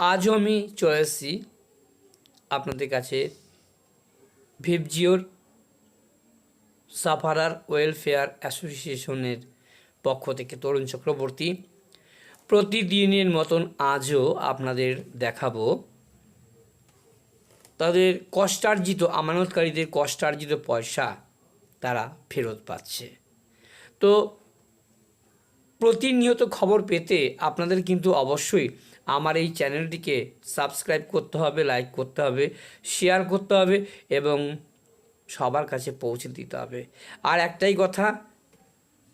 আজও আমি চলে এসেছি আপনাদের কাছে ভিপজিওর সাফারার ওয়েলফেয়ার অ্যাসোসিয়েশনের পক্ষ থেকে তরুণ চক্রবর্তী। প্রতিদিনের মতন আজও আপনাদের দেখাবো। তাদের কষ্টার্জিত, আমানতকারীদের কষ্টার্জিত পয়সা তারা ফেরত পাচ্ছে। তো প্রতিনিয়ত খবর পেতে আপনাদের কিন্তু অবশ্যই আমার এই চ্যানেলটিকে সাবস্ক্রাইব করতে হবে লাইক করতে হবে শেয়ার করতে হবে এবং সবার কাছে পৌঁছে দিতে হবে। আর একটাই কথা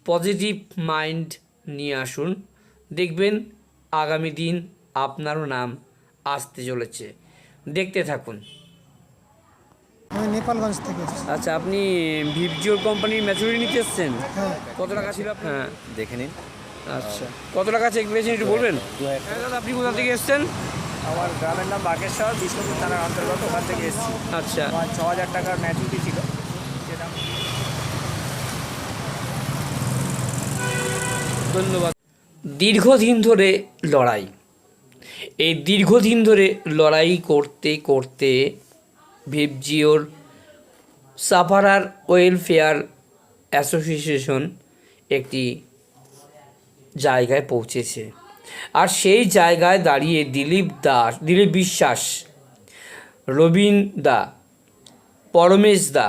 পজিটিভ মাইন্ড নিয়ে আসুন। দেখবেন আগামী দিন আপনারও নাম আসতে চলেছে। দেখতে থাকুন। আমি নেপালগঞ্জ থেকে আচ্ছা আপনি ভিপজিওর কোম্পানির ম্যাচুরিটি নিতে এসছেন? হ্যাঁ। কত টাকা ছিল আপনার? হ্যাঁ দেখে নিন। আচ্ছা। কত টাকা চেক পেয়েছেন একটু বলবেন? দাদা আপনি কোথা থেকে এসছেন? আমার গ্রামের নাম বাগেশ্বর বিষ্ণুপুর থানার অন্তর্গত ওখান থেকে এসেছি। আচ্ছা। আমার ছ হাজার টাকার ম্যাচুরিটি ছিল ধন্যবাদ। দীর্ঘদিন ধরে লড়াই। এই দীর্ঘদিন ধরে লড়াই করতে করতে ভিপজিওর সাফারার ওয়েলফেয়ার অ্যাসোসিয়েশন একটি জায়গায় পৌঁছেছে। আর সেই জায়গায় দাঁড়িয়ে দিলীপ দাস দিলীপ বিশ্বাস, রবীন দা, পরমেশ দা,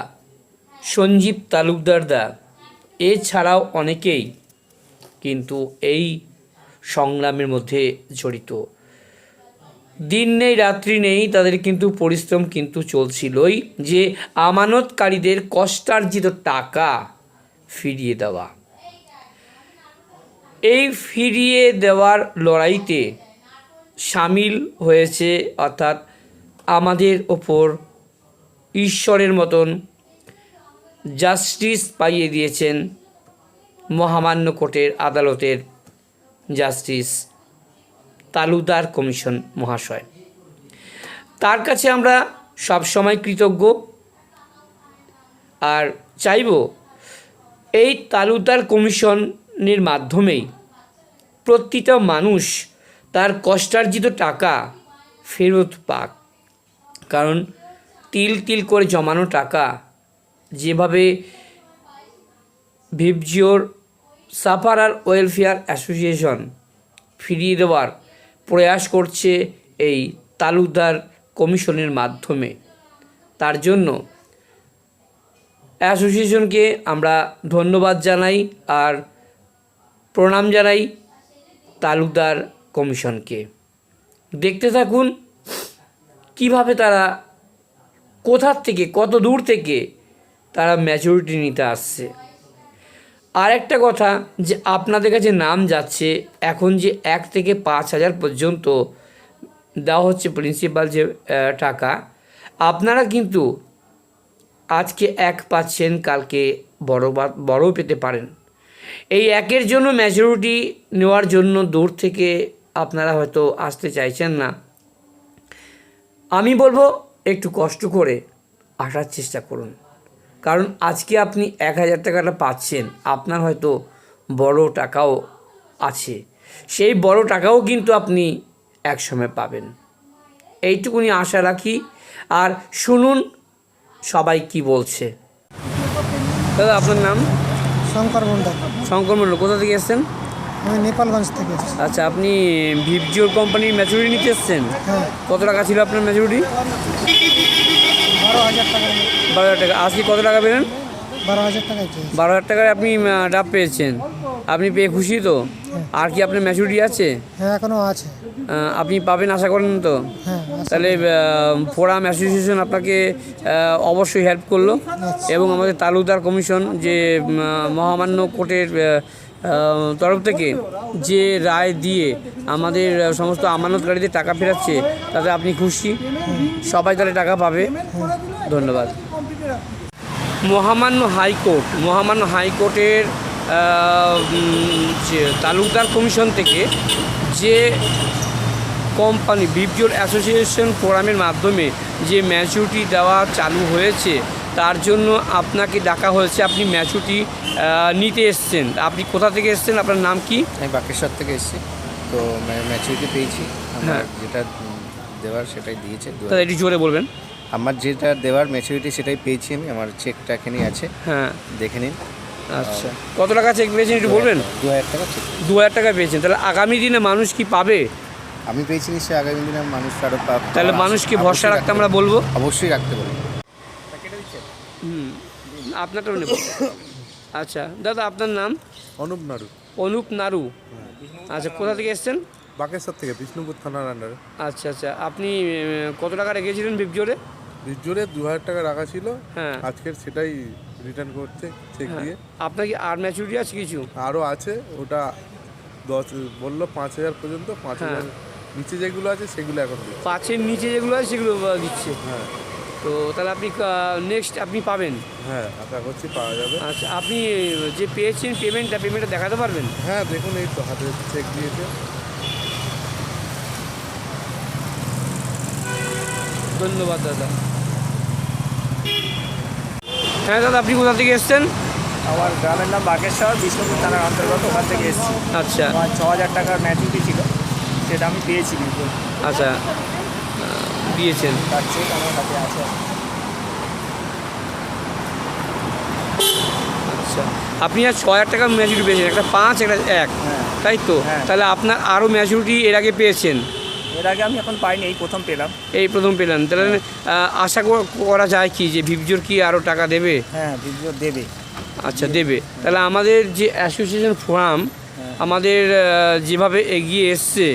সঞ্জীব তালুকদার দা, এছাড়াও অনেকেই কিন্তু এই সংগ্রামের মধ্যে জড়িত। দিন নেই, রাত্রি নেই, তাদের কিন্তু পরিশ্রম কিন্তু চলছিলই যে আমানতকারীদের কষ্টার্জিত টাকা ফিরিয়ে দেওয়া। এই ফিরিয়ে দেওয়ার লড়াইতে সামিল হয়েছে অর্থাৎ আমাদের ওপর ঈশ্বরের মতন জাস্টিস পাইয়ে দিয়েছেন মহামান্য কোর্টের আদালতের জাস্টিস তালুদার কমিশন মহাশয়। তার কাছে আমরা সবসময় কৃতজ্ঞ। আর চাইব এই তালুদার কমিশনের মাধ্যমেই প্রতিটা মানুষ তার কষ্টার্জিত টাকা ফেরত পাক। কারণ তিল তিল করে জমানো টাকা যেভাবে ভিপজিওর সাফারার ওয়েলফেয়ার অ্যাসোসিয়েশন ফিরিয়ে দেওয়ার প্রয়াস করছে এই তালুকদার কমিশনের মাধ্যমে। তার জন্য অ্যাসোসিয়েশনকে আমরা ধন্যবাদ জানাই আর প্রণাম জানাই। তালুকদার কমিশনকে। দেখতে থাকুন কীভাবে তারা কোথার থেকে, কত দূর থেকে তারা ম্যাচুরিটি নিতে আসছে। আর একটা কথা যে আপনাদের কাছে নাম যাচ্ছে, এখন যে এক থেকে পাঁচ হাজার পর্যন্ত দেওয়া হচ্ছে প্রিন্সিপাল যে টাকা, আপনারা কিন্তু আজকে এক পাচ্ছেন, কালকে বড় বড়ও পেতে পারেন। এই একের জন্য ম্যাচুরিটি নেওয়ার জন্য দূর থেকে আপনারা হয়তো আসতে চাইছেন না। আমি বলব একটু কষ্ট করে আসার চেষ্টা করুন। কারণ আজকে আপনি এক হাজার টাকাটা পাচ্ছেন, আপনার হয়তো বড় টাকাও আছে। সেই বড় টাকাও কিন্তু আপনি একসময় পাবেন। এইটুকুনি আশা রাখি। আর শুনুন সবাই কি বলছে। দাদা, আপনার নাম? শঙ্কর মন্ডল শঙ্কর মণ্ডল কোথা থেকে এসেছেন? আমি নেপালগঞ্জ থেকে আচ্ছা আপনি ভিপজিওর কোম্পানির ম্যাচুরিটি নিতে এসেছেন? হ্যাঁ। কত টাকা ছিল আপনার ম্যাচুরিটি বারো হাজার টাকা। বারো হাজার টাকা। আজকে কত টাকা পেলেন? বারো হাজার টাকায় বারো হাজার টাকায় আপনি ডাব পেয়েছেন। আপনি পেয়ে খুশি তো? আর কি আপনার ম্যাচুরিটি আছে? হ্যাঁ এখনও আছে। আপনি পাবেন আশা করেন তো? হ্যাঁ তাহলে ফোরাম অ্যাসোসিয়েশন আপনাকে অবশ্যই হেল্প করল এবং আমাদের তালুকদার কমিশন যে মহামান্য কোর্টের তরফ থেকে যে রায় দিয়ে আমাদের সমস্ত আমানতকারীদের টাকা ফেরাচ্ছে তাতে আপনি খুশি। সবাই তাহলে টাকা পাবে। ধন্যবাদ। মহামান্য হাইকোর্ট মহামান্য হাইকোর্টের যে তালুকদার কমিশন থেকে যে কোম্পানি বিপিওর অ্যাসোসিয়েশন ফোরামের মাধ্যমে যে ম্যাচুরিটি দেওয়া চালু হয়েছে তার জন্য আপনাকে ডাকা হয়েছে। আপনি ম্যাচুরিটি নিতে এসছেন। আপনি কোথা থেকে এসছেন? আপনার নাম কি? আমি বাকেশ্বর থেকে এসেছি। তো ম্যাচুরিটি পেয়েছি। হ্যাঁ। যেটা দেওয়ার সেটাই দিয়েছে। দাদা একটু জোরে বলবেন। আমার যেটা দেওয়ার ম্যাচুরিটি সেটাই পেয়েছি আমি। আমার চেকটা এখানেই আছে। হ্যাঁ। দেখে নিন। আচ্ছা। কত টাকা চেক পেয়েছেন একটু বলবেন? দু হাজার টাকা দু হাজার টাকা পেয়েছেন। তাহলে আগামী দিনে মানুষ কি পাবে? আমি পেয়েছি নিশ্চয়ই আগামী দিনে মানুষ আরও পাবে তাহলে মানুষকে ভরসা রাখতে আমরা বলব? অবশ্যই রাখতে বলব। হুম আপনারটাও নেব। আচ্ছা দাদা আপনার নাম? অনুপ নাড়ু অনুপ নাড়ু আচ্ছা কোথা থেকে এসছেন? বাকেশ্বর থেকে বিষ্ণুপুর থানার আন্ডারে আচ্ছা আচ্ছা আপনি কত টাকা রেখেছিলেন বিপজোরে? জোরে দু হাজার টাকা রাখা ছিল। হ্যাঁ। আজকের সেটাই রিটার্ন করছে চেক দিয়ে। আপনার কি আর ম্যাচুরিটি আছে কিছু? আরও আছে ওটা দশ বলল পাঁচ হাজার পর্যন্ত পাঁচ হ্যাঁ। হাজার নিচে যেগুলো আছে সেগুলো এখন দিচ্ছে। পাঁচের নিচে যেগুলো আছে সেগুলো দিচ্ছে। হ্যাঁ। তো তাহলে আপনি নেক্সট আপনি পাবেন। হ্যাঁ আশা করছি পাওয়া যাবে। আচ্ছা আপনি যে পেয়েছেন পেমেন্টটা পেমেন্টটা দেখাতে পারবেন? হ্যাঁ দেখুন এই তো হাতে চেক দিয়েছে। ধন্যবাদ দাদা। হ্যাঁ দাদা আপনি কোথা থেকে এসছেন? আমার গ্রামের নাম বাগেশ্বর বিষ্ণুপুর থানার অন্তর্গত ওখান থেকে এসেছি। আচ্ছা। আমার ছ হাজার টাকার ম্যাচুরিটি ছিল। সেটা আমি পেয়েছি বিপুল আচ্ছা দিয়েছেন। তার চেক আমার কাছে আছে। আচ্ছা আপনি আর ছ হাজার টাকার ম্যাচুরিটি পেয়েছেন একটা পাঁচ একটা এক। হ্যাঁ। তাই তো? হ্যাঁ। তাহলে আপনার আরও ম্যাচুরিটি এর আগে পেয়েছেন। এর আগে আমি এখন পাইনি এই প্রথম পেলাম। এই প্রথম পেলাম তাহলে আশা কর- যায় কি যে ভিপজোর কি আরও টাকা দেবে? হ্যাঁ দেবে। আচ্ছা দেবে। তাহলে আমাদের যে অ্যাসোসিয়েশন ফোরাম আমাদের যেভাবে এগিয়ে এসছে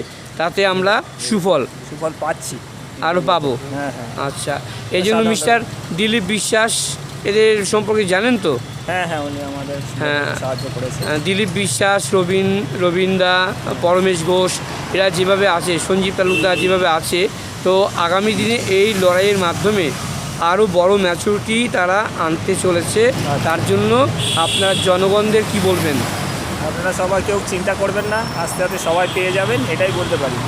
তাতে আমরা সুফল। সুফল পাচ্ছি। আরও পাবো। হ্যাঁ হ্যাঁ। আচ্ছা এই জন্য মিস্টার দিলীপ বিশ্বাস এদের সম্পর্কে জানেন তো? হ্যাঁ হ্যাঁ উনি আমাদের। সাহায্য করেছে দিলীপ বিশ্বাস রবীন রবীন্দা পরমেশ ঘোষ এরা যেভাবে আছে সঞ্জীব তালুকদার যেভাবে আছে তো আগামী দিনে এই লড়াইয়ের মাধ্যমে আরও বড় ম্যাচুরিটি তারা আনতে চলেছে। তার জন্য আপনার জনগণদের কি বলবেন? আপনারা সবাই কেউ চিন্তা করবেন না আস্তে আস্তে সবাই পেয়ে যাবেন এটাই বলতে পারি।